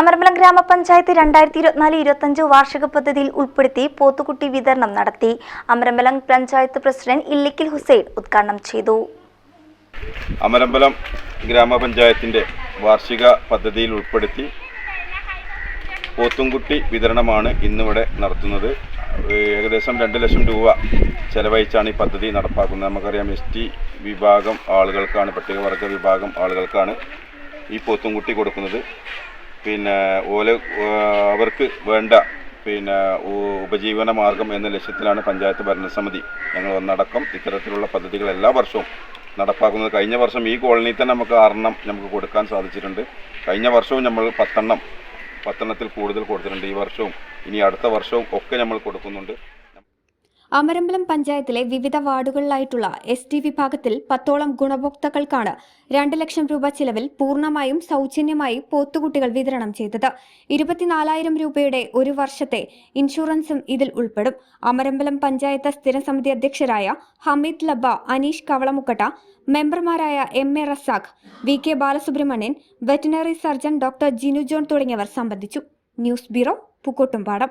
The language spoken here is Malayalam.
Amarambalam grama panchayat രണ്ടായിരത്തി ഇരുപത്തിനാല് ഇരുപത്തഞ്ച് വാർഷിക പദ്ധതിയിൽ ഉൾപ്പെടുത്തി പോത്തുകുട്ടി വിതരണം നടത്തി. അമരമ്പലം പഞ്ചായത്ത് പ്രസിഡന്റ് ഇല്ലിക്കിൽ ഹുസൈൻ ഉദ്ഘാടനം ചെയ്തു. അമരമ്പലം ഗ്രാമപഞ്ചായത്തിന്റെ വാർഷിക പദ്ധതിയിൽ ഉൾപ്പെടുത്തി പോത്തുംകുട്ടി വിതരണമാണ് ഇന്നിവിടെ നടത്തുന്നത്. ഏകദേശം രണ്ട് ലക്ഷം രൂപ ചെലവഴിച്ചാണ് ഈ പദ്ധതി നടപ്പാക്കുന്നത്. നമുക്കറിയാം എസ് ടി വിഭാഗം ആളുകൾക്കാണ് പട്ടികവർഗ വിഭാഗം ആളുകൾക്കാണ് ഈ പോത്തുംകുട്ടി കൊടുക്കുന്നത്. പിന്നെ ഓല അവർക്ക് വേണ്ട പിന്നെ ഉപജീവന മാർഗം എന്ന ലക്ഷ്യത്തിലാണ് പഞ്ചായത്ത് ഭരണസമിതി. ഞങ്ങൾ ഒന്നടക്കം ഇത്തരത്തിലുള്ള പദ്ധതികൾ എല്ലാ വർഷവും നടപ്പാക്കുന്നത്. കഴിഞ്ഞ വർഷം ഈ കോളനിയിൽ തന്നെ നമുക്ക് ആറെണ്ണം നമുക്ക് കൊടുക്കാൻ സാധിച്ചിട്ടുണ്ട്. കഴിഞ്ഞ വർഷവും നമ്മൾ പത്തെണ്ണം പത്തെണ്ണത്തിൽ കൂടുതൽ കൊടുത്തിട്ടുണ്ട്. ഈ വർഷവും ഇനി അടുത്ത വർഷവും ഒക്കെ നമ്മൾ കൊടുക്കുന്നുണ്ട്. അമരമ്പലം പഞ്ചായത്തിലെ വിവിധ വാർഡുകളിലായിട്ടുള്ള എസ് ടി വിഭാഗത്തിൽ പത്തോളം ഗുണഭോക്താക്കൾക്കാണ് രണ്ട് ലക്ഷം രൂപ ചിലവിൽ പൂർണമായും സൗജന്യമായി പോത്തുകുട്ടികൾ വിതരണം ചെയ്തത്. ഇരുപത്തിനാലായിരം രൂപയുടെ ഒരു വർഷത്തെ ഇൻഷുറൻസും ഇതിൽ ഉൾപ്പെടും. അമരമ്പലം പഞ്ചായത്ത് സ്ഥിരസമിതി അധ്യക്ഷരായ ഹമീദ് ലബ്ബ അനീഷ് കവളമുക്കട്ട മെമ്പർമാരായ M A Razak V K Balasubramanian veterinary surgeon doctor Jinu John തുടങ്ങിയവർ സംബന്ധിച്ചു. News bureau Pookkottumpadam.